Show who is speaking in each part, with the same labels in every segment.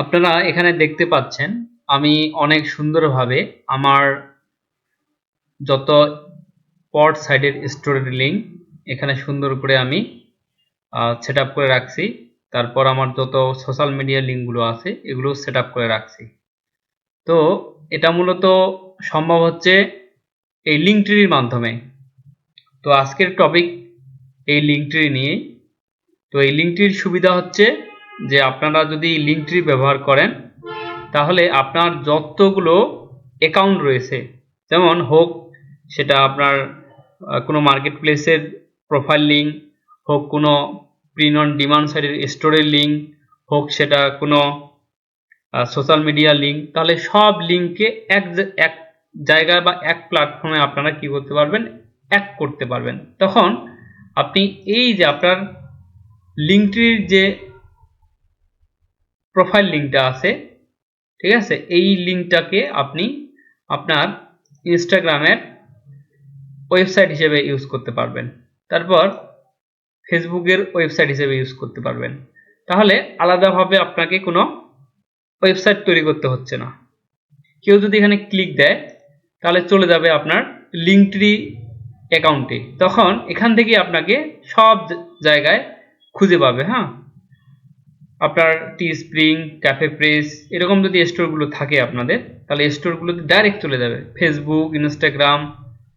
Speaker 1: আপনারা এখানে দেখতে পাচ্ছেন, আমি অনেক সুন্দরভাবে আমার যত পট সাইডের স্টোরের লিঙ্ক এখানে সুন্দর করে আমি সেট করে রাখছি। তারপর আমার যত সোশ্যাল মিডিয়া লিঙ্কগুলো আছে, এগুলো সেট করে রাখছি। তো এটা মূলত সম্ভব হচ্ছে এই লিঙ্ক ট্রির মাধ্যমে। তো আজকের টপিক এই লিঙ্ক ট্রি নিয়েই তো এই লিঙ্ক ট্রির সুবিধা হচ্ছে যে আপনারা যদি লিঙ্ক ট্রি ব্যবহার করেন, তাহলে আপনার যতগুলো অ্যাকাউন্ট রয়েছে, যেমন হোক সেটা আপনার কোনো মার্কেট প্লেসের প্রোফাইল লিঙ্ক হোক কোনো প্রিন্ট অন ডিমান্ড সাইডের স্টোরের লিঙ্ক হোক সেটা কোনো সোশ্যাল মিডিয়া লিঙ্ক তাহলে সব লিঙ্ককে এক এক জায়গায় বা এক প্ল্যাটফর্মে আপনারা কি করতে পারবেন? এক করতে পারবেন। তখন আপনি এই যে আপনার লিঙ্কটির যে প্রোফাইল লিঙ্কটা আছে, ঠিক আছে? এই লিঙ্কটাকে আপনি আপনার ইনস্টাগ্রামের ওয়েবসাইট হিসেবে ইউজ করতে পারবেন। তারপর ফেসবুকের ওয়েবসাইট হিসেবে ইউজ করতে পারবেন। তাহলে আলাদাভাবে আপনাকে কোনো ওয়েবসাইট তৈরি করতে হচ্ছে না। কেউ যদি এখানে ক্লিক দেয়, তাহলে চলে যাবে আপনার লিঙ্কট্রি অ্যাকাউন্টে তখন এখান থেকে আপনাকে সব জায়গায় খুঁজে পাবে হ্যাঁ? আপনার টি স্প্রিং, ক্যাফে প্রেস, এরকম যদি স্টোরগুলো থাকে আপনাদের, তাহলে স্টোরগুলোতে ডাইরেক্ট চলে যাবে। ফেসবুক ইনস্টাগ্রাম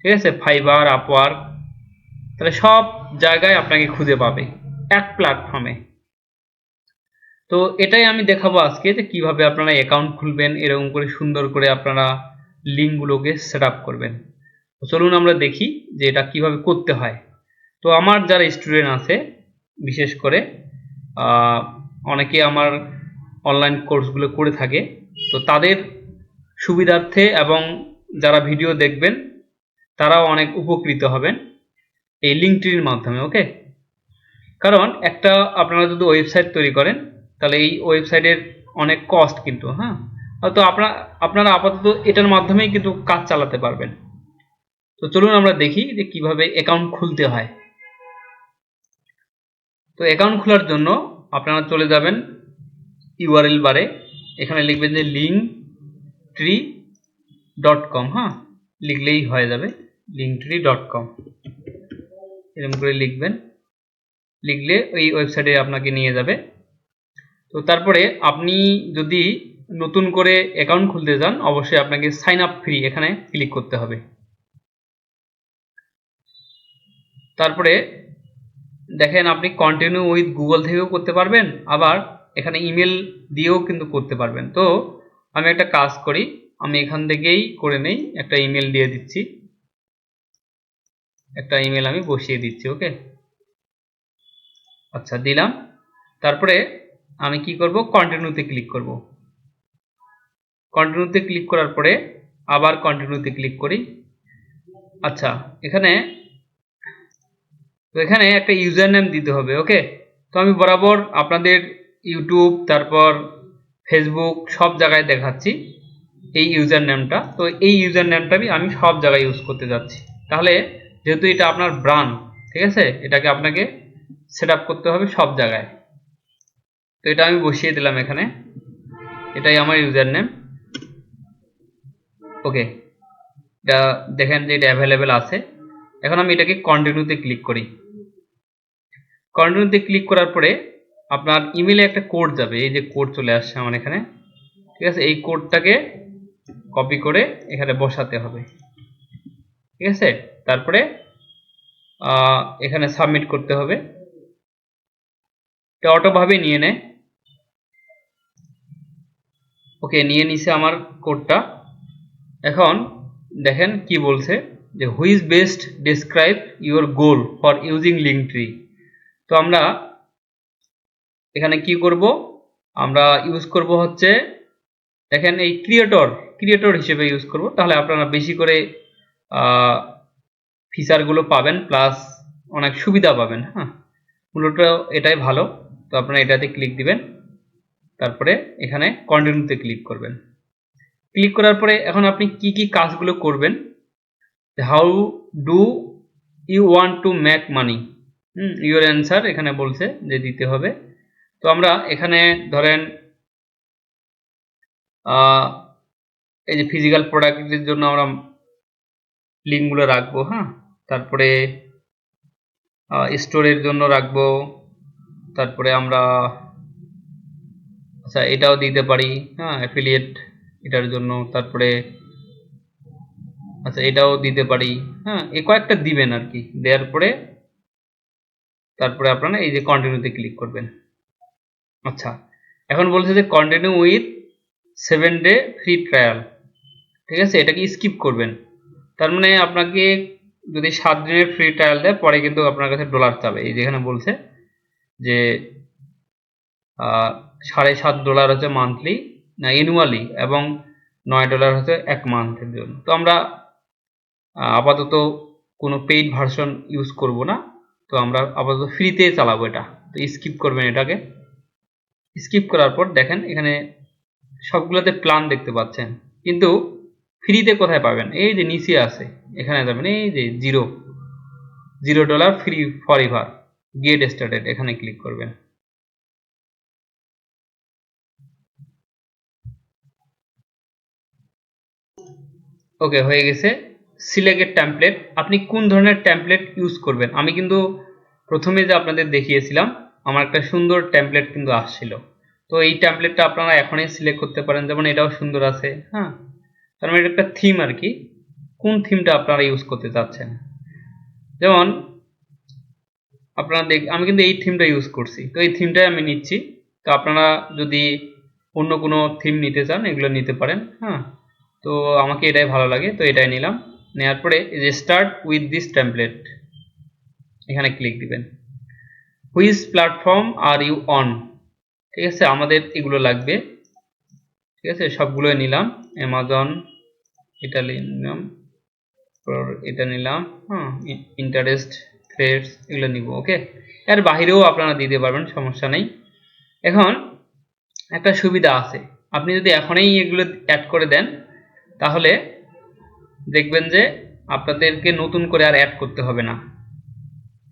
Speaker 1: ঠিক আছে? ফাইবার আপওয়ার্ক তাহলে সব জায়গায় আপনাকে খুঁজে পাবে, এক প্ল্যাটফর্মে তো এটাই আমি দেখাবো আজকে, যে কীভাবে আপনারা অ্যাকাউন্ট খুলবেন, এরকম করে সুন্দর করে আপনারা লিঙ্কগুলোকে সেট আপ করবেন চলুন আমরা দেখি যে এটা কীভাবে করতে হয়। তো আমার যারা স্টুডেন্ট আছে, বিশেষ করে অনেকে আমার অনলাইন কোর্সগুলো করে থাকে। তো তাদের সুবিধার্থে এবং যারা ভিডিও দেখবেন, তারাও অনেক উপকৃত হবেন এই লিঙ্কটির মাধ্যমে ওকে কারণ একটা আপনারা যদি ওয়েবসাইট তৈরি করেন, তাহলে এই ওয়েবসাইটের অনেক কস্ট কিন্তু হ্যাঁ? তো আপনারা আপনারা আপাতত এটার মাধ্যমেই কিন্তু কাজ চালাতে পারবেন। তো চলুন আমরা দেখি যে কীভাবে অ্যাকাউন্ট খুলতে হয়। তো অ্যাকাউন্ট খোলার জন্য আপনারা চলে যাবেন ইউআরএল বারে। এখানে লিখবেন যে লিঙ্ক ট্রি ডট কম হ্যাঁ? লিখলেই হয়ে যাবে লিঙ্ক ট্রি ডট কম এরকম করে লিখবেন। লিখলে ওই ওয়েবসাইটে আপনাকে নিয়ে যাবে। তো তারপরে আপনি যদি নতুন করে অ্যাকাউন্ট খুলতে চান, অবশ্যই আপনাকে সাইন আপ ফ্রি এখানে ক্লিক করতে হবে। তারপরে দেখেন আপনি কন্টিনিউ উইথ গুগল থেকেও করতে পারবেন, আবার এখানে ইমেল দিয়েও কিন্তু করতে পারবেন। তো আমি একটা কাজ করি, আমি এখান থেকেই করে নেই, একটা ইমেল দিয়ে দিচ্ছি। একটা ইমেল আমি বসিয়ে দিচ্ছি ওকে আচ্ছা দিলাম। তারপরে আমি কি করব? কন্টিনিউতে ক্লিক করব। কন্টিনিউতে ক্লিক করার পরে আবার কন্টিনিউতে ক্লিক করি। আচ্ছা এখানে তো এখানে একটা ইউজার নেম দিতে হবে ওকে তো আমি বরাবর আপনাদের ইউটিউব তারপর ফেসবুক সব জায়গায় দেখাচ্ছি এই ইউজার নেমটা তো এই ইউজার নেমটা আমি সব জায়গায় ইউজ করতে যাচ্ছি। তাহলে যেহেতু এটা আপনার ব্রান্ড ঠিক আছে? এটাকে আপনাকে সেট করতে হবে সব জায়গায়। তো এটা আমি বসিয়ে দিলাম এখানে। এটাই আমার ইউজার নেম ওকে এটা দেখেন যে এটা অ্যাভেলেবেল আছে। এখন আমি এটাকে কন্টিনিউতে ক্লিক করি। কন্টিনিউতে ক্লিক করার পরে আপনার ইমেলে একটা কোড যাবে, এই যে কোড চলে আসছে আমার এখানে। ঠিক আছে? এই কোডটাকে কপি করে এখানে বসাতে হবে। ঠিক আছে? তারপরে এখানে সাবমিট করতে হবে। এটা অটোভাবে নিয়ে নেয় ওকে নিয়ে নিছে আমার কোডটা এখন দেখেন কি বলছে। যে which best describe your goal for using Linktree তো আমরা এখানে কি করব? আমরা ইউজ করব হচ্ছে, দেখেন এই ক্রিয়েটর ক্রিয়েটর হিসেবে ইউজ করব। তাহলে আপনারা বেশি করে ফিচারগুলো পাবেন প্লাস অনেক সুবিধা পাবেন হ্যাঁ? মূলত এটাই ভালো। তো আপনারা এটাতে ক্লিক দিবেন, তারপরে এখানে কন্টিনিউতে ক্লিক করবেন। ক্লিক করার পরে এখন আপনি কি কি কাজগুলো করবেন? How do you want to make money hmm your answer এখানে বলছে যে দিতে হবে। তো আমরা এখানে ধরেন এই যে ফিজিক্যাল প্রোডাক্টের জন্য আমরা লিঙ্কগুলো রাখব হ্যাঁ? তারপরে স্টোরের জন্য রাখব, তারপরে আমরা আচ্ছা এটাও দিতে পারি হ্যাঁ অ্যাফিলিয়েট এটার জন্য, তারপরে আচ্ছা এটাও দিতে পারি। হ্যাঁ এই কয়েকটা দিবেন আর কি। দেওয়ার পরে তারপরে আপনারা এই যে কন্টিনিউতে ক্লিক করবেন। আচ্ছা এখন বলছে যে continue with seven day free trial ঠিক আছে, এটাকে স্কিপ করবেন। তার মানে আপনাকে যদি সাত দিনের ফ্রি ট্রায়াল দেয়, পরে কিন্তু আপনার কাছে ডলার চাবে। এই যেখানে বলছে যে সাড়ে সাত ডলার হচ্ছে মান্থলি না অ্যানুয়ালি এবং নয় ডলার হচ্ছে এক মান্থের জন্য। তো আমরা আপাতত কোনো পেইড ভার্সন ইউজ করব না। তো আমরা আপাতত ফ্রিতে চালাবো এটা। তো স্কিপ করবেন এটাকে। স্কিপ করার পর দেখেন, এখানে সবগুলোতে প্ল্যান দেখতে পাচ্ছেন। কিন্তু ফ্রিতে কোথায় পাবেন? এই যে নিচে আছে, এখানে যাবেন, এই যে zero zero dollar free forever get started এখানে ক্লিক করবেন। ওকে হয়ে গেছে। সিলেক্টেড টেমপ্লেট আপনি কোন ধরনের টেমপ্লেট ইউজ করবেন? আমি কিন্তু প্রথমে যে আপনাদের দেখিয়েছিলাম, আমার একটা সুন্দর টেমপ্লেট কিন্তু আসছিল। তো এই টেমপ্লেটটা আপনারা এখনই সিলেক্ট করতে পারেন, যেমন এটাও সুন্দর আছে হ্যাঁ? তার মানে এটা একটা থিম আর কি। কোন থিমটা আপনারা ইউজ করতে চাচ্ছেন? যেমন, আপনারা দেখ, আমি কিন্তু এই থিমটা ইউজ করছি। তো এই থিমটাই আমি নিচ্ছি। তো আপনারা যদি অন্য কোনো থিম নিতে চান, এগুলো নিতে পারেন হ্যাঁ? তো আমাকে এটাই ভালো লাগে, তো এটাই নিলাম। নেওয়ার পরে স্টার্ট উইথ দিস টেমপ্লেট এখানে ক্লিক দিবেন। Which platform are you on ঠিক আছে, আমাদের এগুলো লাগবে। ঠিক আছে সবগুলো নিলাম। অ্যামাজন এটা নিলাম। এটা নিলাম। হ্যাঁ ইন্টারেস্ট থ্রেডস এগুলো নিব ওকে এর বাহিরেও আপনারা দিতে পারবেন, সমস্যা নেই। এখন একটা সুবিধা আছে। আপনি যদি এখনই এগুলো অ্যাড করে দেন, তাহলে দেখবেন যে আপনাদেরকে নতুন করে আর অ্যাড করতে হবে না।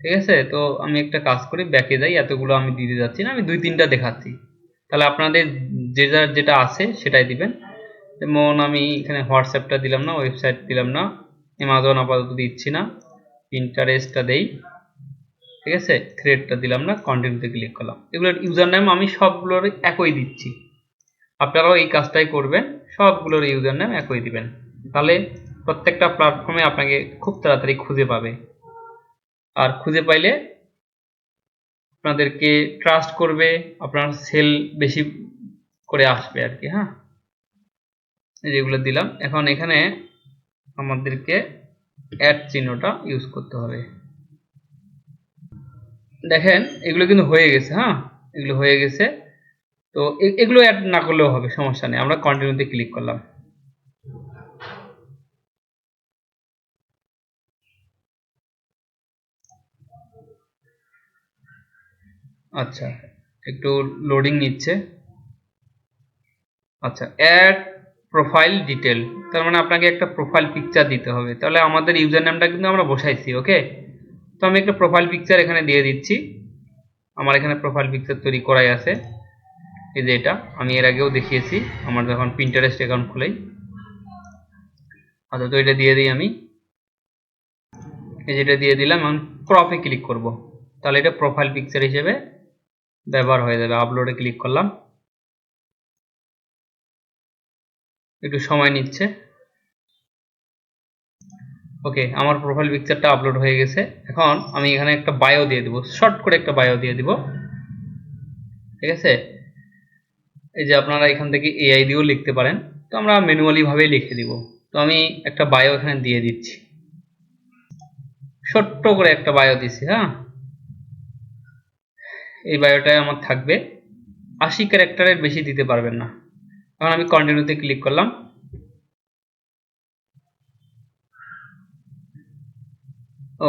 Speaker 1: ঠিক আছে? তো আমি একটা কাজ করি, ব্যাকে যাই, এতগুলো আমি দিতে যাচ্ছি না, আমি দুই তিনটা দেখাচ্ছি। তাহলে আপনাদের যে যার যেটা আছে সেটাই দিবেন। যেমন আমি এখানে হোয়াটসঅ্যাপটা দিলাম না, ওয়েবসাইট দিলাম না, অ্যামাজন আপাতত দিচ্ছি না ইন্টারেস্টটা দেই। ঠিক আছে? থ্রেডটা দিলাম না কন্টিনিউতে ক্লিক করলাম। এগুলোর ইউজার নেম আমি সবগুলোর একই দিচ্ছি। আপনারাও এই কাজটাই করবেন, সবগুলোর ইউজার নেম একই দিবেন। তাহলে প্রত্যেকটা প্ল্যাটফর্মে আপনাকে খুব তাড়াতাড়ি খুঁজে পাবে। আর খুঁজে পাইলে আপনাদেরকে ট্রাস্ট করবে, আপনার সেল বেশি করে আসবে আর কি হ্যাঁ যেগুলো দিলাম। এখন এখানে আমাদেরকে অ্যাড চিহ্নটা ইউজ করতে হবে। দেখেন, এগুলো কিন্তু হয়ে গেছে হ্যাঁ? এগুলো হয়ে গেছে। তো এগুলো অ্যাড না করলেও হবে, সমস্যা নেই। আমরা কন্টিনিউতে ক্লিক করলাম। আচ্ছা একটু লোডিং নিচ্ছে। আচ্ছা অ্যাড প্রোফাইল ডিটেল তার মানে আপনাকে একটা প্রোফাইল পিকচার দিতে হবে। তাহলে আমাদের ইউজার নামটা কিন্তু আমরা বসাইছি ওকে তো আমি একটা প্রোফাইল পিকচার এখানে দিয়ে দিচ্ছি। আমার এখানে প্রোফাইল পিকচার তৈরি করাই আছে। এই যে এটা, আমি এর আগেও দেখিয়েছি, আমার যখন প্রিন্টারেস্ট অ্যাকাউন্ট খুলেই। আচ্ছা তো এটা দিয়ে দিই আমি। এই যেটা দিয়ে দিলাম আমি ক্রপে ক্লিক করব। তাহলে এটা প্রোফাইল পিকচার হিসেবে ব্যবহার হয়ে যাবে। আপলোডে ক্লিক করলাম। একটু সময় নিচ্ছে। ওকে আমার প্রোফাইল পিকচারটা আপলোড হয়ে গেছে। এখন আমি এখানে একটা বায়ো দিয়ে দিব। শর্ট করে একটা বায়ো দিয়ে দিব। ঠিক আছে? এই যে আপনারা এখান থেকে এআই দিয়েও লিখতে পারেন। তো আমরা ম্যানুয়ালি ভাবেই লিখে দিব। তো আমি একটা বায়ো এখানে দিয়ে দিচ্ছি। ছোট্ট করে একটা বায়ো দিছি হ্যাঁ? এই বায়োটাই আমার থাকবে। আশি ক্যারেক্টারের বেশি দিতে পারবেন না। এখন আমি কন্টিনিউতে ক্লিক করলাম।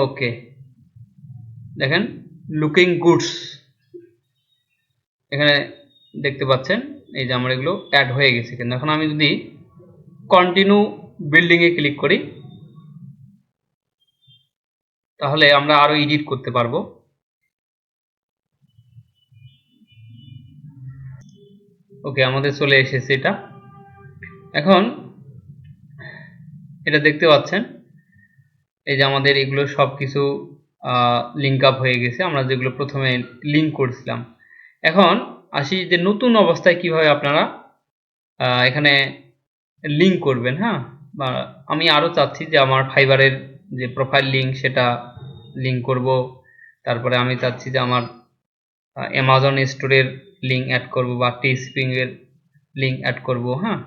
Speaker 1: ওকে দেখেন লুকিং গুডস এখানে দেখতে পাচ্ছেন, এই যে আমার এগুলো অ্যাড হয়ে গেছে কিন্তু। এখন আমি যদি কন্টিনিউ বিল্ডিংয়ে ক্লিক করি, তাহলে আমরা আরও এডিট করতে পারব। ওকে আমাদের চলে এসেছে এটা। এখন এটা দেখতে পাচ্ছেন, এই যে আমাদের এগুলো সব কিছু লিঙ্ক আপ হয়ে গেছে। আমরা যেগুলো প্রথমে লিঙ্ক করেছিলাম। এখন আসি যে নতুন অবস্থায় কীভাবে আপনারা এখানে লিঙ্ক করবেন হ্যাঁ? বা আমি আরও চাচ্ছি যে আমার ফাইবারের যে প্রোফাইল লিঙ্ক সেটা লিঙ্ক করব। তারপরে আমি চাচ্ছি যে আমার অ্যামাজন স্টোরের লিঙ্ক অ্যাড করব বা টি স্প্রিংয়ের লিঙ্ক অ্যাড করব হ্যাঁ?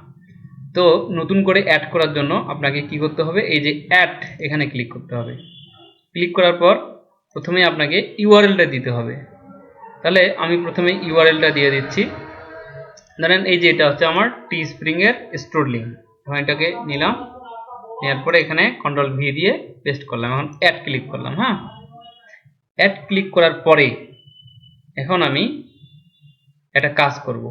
Speaker 1: তো নতুন করে অ্যাড করার জন্য আপনাকে কি করতে হবে? এই যে অ্যাড এখানে ক্লিক করতে হবে। ক্লিক করার পর প্রথমে আপনাকে ইউআরএলটা দিতে হবে। তাহলে আমি প্রথমে ইউআরএলটা দিয়ে দিচ্ছি। ধরেন এই যে এটা হচ্ছে আমার টি স্প্রিং এর স্টোর লিঙ্ক এখন এটাকে নিলাম নেওয়ার পরে এখানে কন্ট্রোল ভি দিয়ে পেস্ট করলাম। এখন অ্যাড ক্লিক করলাম হ্যাঁ? অ্যাড ক্লিক করার পরে এখন আমি একটা কাজ করব।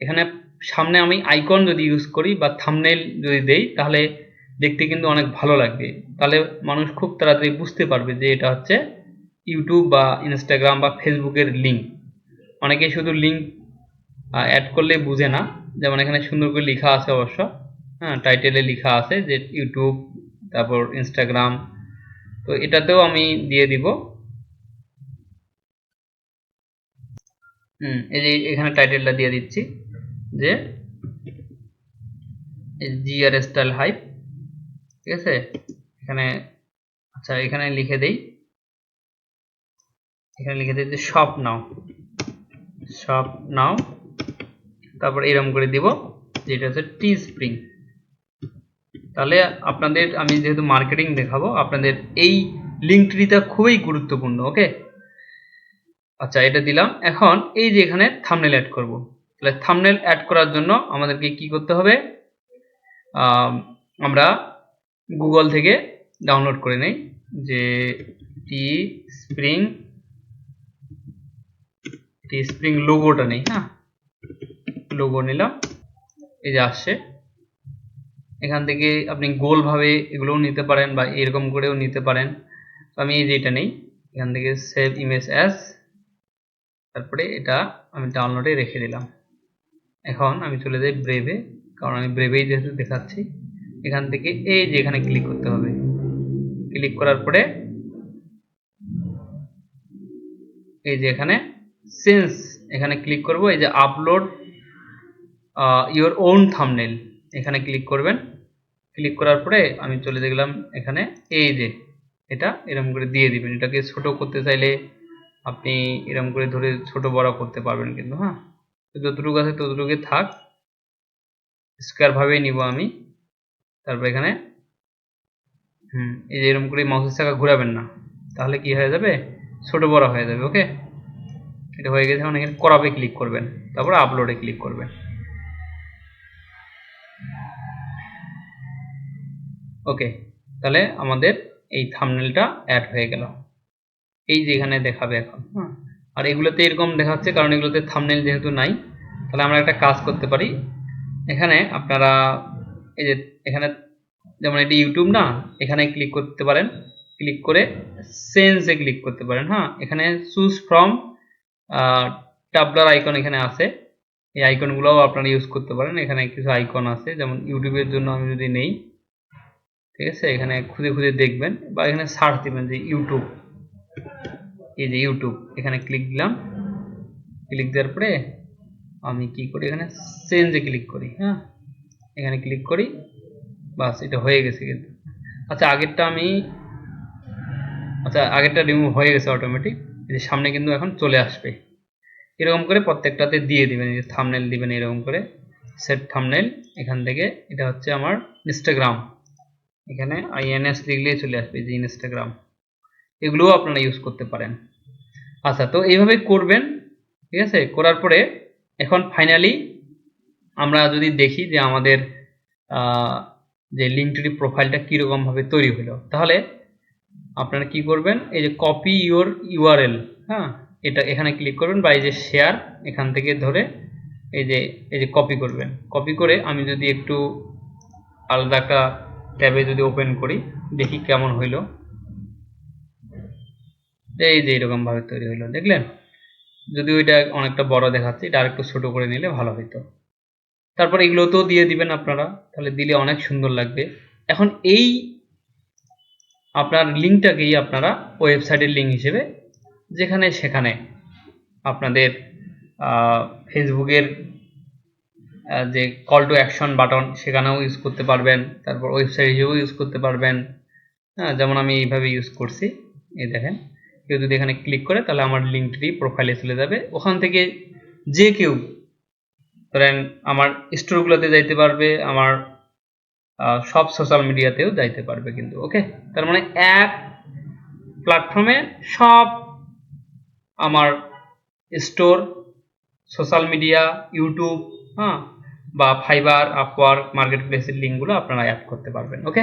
Speaker 1: এখানে সামনে আমি আইকন যদি ইউজ করি বা থামনেল যদি দেই, তাহলে দেখতে কিন্তু অনেক ভালো লাগবে। তাহলে মানুষ খুব তাড়াতাড়ি বুঝতে পারবে যে এটা হচ্ছে ইউটিউব বা ইনস্টাগ্রাম বা ফেসবুকের লিঙ্ক অনেকেই শুধু লিঙ্ক অ্যাড করলে বুঝে না। যেমন এখানে সুন্দর করে লেখা আছে অবশ্য। হ্যাঁ টাইটেলে লেখা আছে যে ইউটিউব তারপর ইনস্টাগ্রাম তো এটাতেও আমি দিয়ে দিব। হুম, এই যে এখানে টাইটেলটা দিয়ে দিচ্ছি, যে জিআর স্টাইল হাইপ ঠিক আছে? এখানে আচ্ছা এখানে লিখে দেই। এখানে লিখে দিই যে শপ নাও শপ নাও তারপর এরকম করে দিব, যেটা হচ্ছে টি স্প্রিং তাহলে আপনাদের, আমি যেহেতু মার্কেটিং দেখাবো, আপনাদের এই লিঙ্ক ট্রিটা খুবই গুরুত্বপূর্ণ ওকে আচ্ছা এটা দিলাম। এখন এই যে এখানে থামনেল অ্যাড করব। তাহলে থামনেল অ্যাড করার জন্য আমাদেরকে কি করতে হবে? আমরা গুগল থেকে ডাউনলোড করে নেই। যে টি স্প্রিং টি স্প্রিং লোগোটা নেই হ্যাঁ? লোগো নিলাম। এই যে আসছে। এখান থেকে আপনি গোলভাবে এগুলোও নিতে পারেন বা এরকম করেও নিতে পারেন। তো আমি এই যে এটা নেই। এখান থেকে সেভ ইমেজ অ্যাস তারপরে এটা আমি ডাউনলোডে রেখে দিলাম। এখন আমি চলে যাই ব্রেভে কারণ আমি ব্রেভেই যেহেতু দেখাচ্ছি, এখান থেকে এই যে এখানে ক্লিক করতে হবে। ক্লিক করার পরে এই যে এখানে সেন্স এখানে ক্লিক করব, এই যে আপলোড ইওর ওন থামনেল এখানে ক্লিক করবেন। ক্লিক করার পরে আমি চলে দেখলাম এখানে, এই যে এটা এরকম করে দিয়ে দিবেন। এটাকে ছোট করতে চাইলে আপনি এরকম করে ধরে ছোট বড় করতে পারবেন কিন্তু হ্যাঁ? যতটুকু আছে ততটুকু থাক। স্কোয়ার ভাবেই নিব আমি। তারপর এখানে, হুম, এই যে এরকম করে মাউসের চাকা ঘুরাবেন না, তাহলে কি হয়ে যাবে? ছোট বড় হয়ে যাবে ওকে এটা হয়ে গেছে, এখানে করাবে ক্লিক করবেন। তারপর আপলোডে ক্লিক করবেন। ওকে তাহলে আমাদের এই থামনেলটা অ্যাড হয়ে গেল। এই যে এখানে দেখাবে এখন। হ্যাঁ আর এগুলোতে এরকম দেখাচ্ছে কারণ এগুলোতে থামনেল যেহেতু নাই তাহলে আমরা একটা কাজ করতে পারি। এখানে আপনারা এই যে এখানে যেমন এটি ইউটিউব না এখানে ক্লিক করতে পারেন। ক্লিক করে সেন্সে ক্লিক করতে পারেন হ্যাঁ? এখানে চুজ ফ্রম টাবলার আইকন এখানে আছে। এই আইকনগুলোও আপনারা ইউজ করতে পারেন। এখানে কিছু আইকন আছে যেমন ইউটিউবের জন্য আমি যদি নেই ঠিক আছে? এখানে খুঁজে খুঁজে দেখবেন বা এখানে সার্চ দিবেন যে ইউটিউব এই যে ইউটিউব এখানে ক্লিক দিলাম। ক্লিক দেওয়ার পরে আমি কি করি এখানে? চেঞ্জে ক্লিক করি হ্যাঁ? এখানে ক্লিক করি, বাস, এটা হয়ে গেছে কিন্তু। আচ্ছা আগেরটা আমি আচ্ছা আগেরটা রিমুভ হয়ে গেছে অটোমেটিক এই যে সামনে কিন্তু এখন চলে আসবে। এরকম করে প্রত্যেকটাতে দিয়ে দিবেন যে থামনেল দিবেন এরকম করে। সেট থামনেল এখান থেকে এটা হচ্ছে আমার ইনস্টাগ্রাম এখানে আইএনএস লিখলেই চলে আসবে যে ইনস্টাগ্রাম এগুলোও আপনারা ইউজ করতে পারেন। আচ্ছা তো এইভাবে করবেন, ঠিক আছে? করার পরে এখন ফাইনালি আমরা যদি দেখি যে আমাদের যে লিঙ্কট্রি প্রোফাইলটা কীরকম ভাবে তৈরি হলো, তাহলে আপনারা কি করবেন? এই যে কপি ইওর ইউআরএল হ্যাঁ? এটা এখানে ক্লিক করবেন বা এই যে শেয়ার এখান থেকে ধরে এই যে এই যে কপি করবেন। কপি করে আমি যদি একটু আলাদা একটা ট্যাবে যদি ওপেন করি, দেখি কেমন হইল। এই যে এরকম ভাবে তৈরি হলো, দেখলেন? যদি ওইটা অনেকটা বড় দেখাচ্ছে, এটা আরেকটু ছোট করে নিলে ভালো হইতো। তারপর এগুলোতেও দিয়ে দিবেন আপনারা, তাহলে দিলে অনেক সুন্দর লাগবে। এখন এই আপনার লিঙ্কটাকেই আপনারা ওয়েবসাইটের লিঙ্ক হিসেবে, যেখানে সেখানে আপনাদের ফেসবুকের যে কল টু অ্যাকশন বাটন সেখানেও ইউজ করতে পারবেন। তারপর ওয়েবসাইট হিসেবেও ইউজ করতে পারবেন। হ্যাঁ যেমন আমি এইভাবে ইউজ করছি, এই দেখেন। কেউ যদি এখানে ক্লিক করে, তাহলে আমার লিঙ্কটি প্রোফাইলে চলে যাবে। ওখান থেকে যে কেউ ধরেন আমার স্টোরগুলোতে যাইতে পারবে, আমার সব সোশ্যাল মিডিয়াতেও যাইতে পারবে কিন্তু ওকে তার মানে এক প্ল্যাটফর্মে সব আমার স্টোর সোশ্যাল মিডিয়া ইউটিউব হ্যাঁ বা ফাইবার আপওয়ার্ক মার্কেট প্লেসের লিঙ্কগুলো আপনারা অ্যাড করতে পারবেন ওকে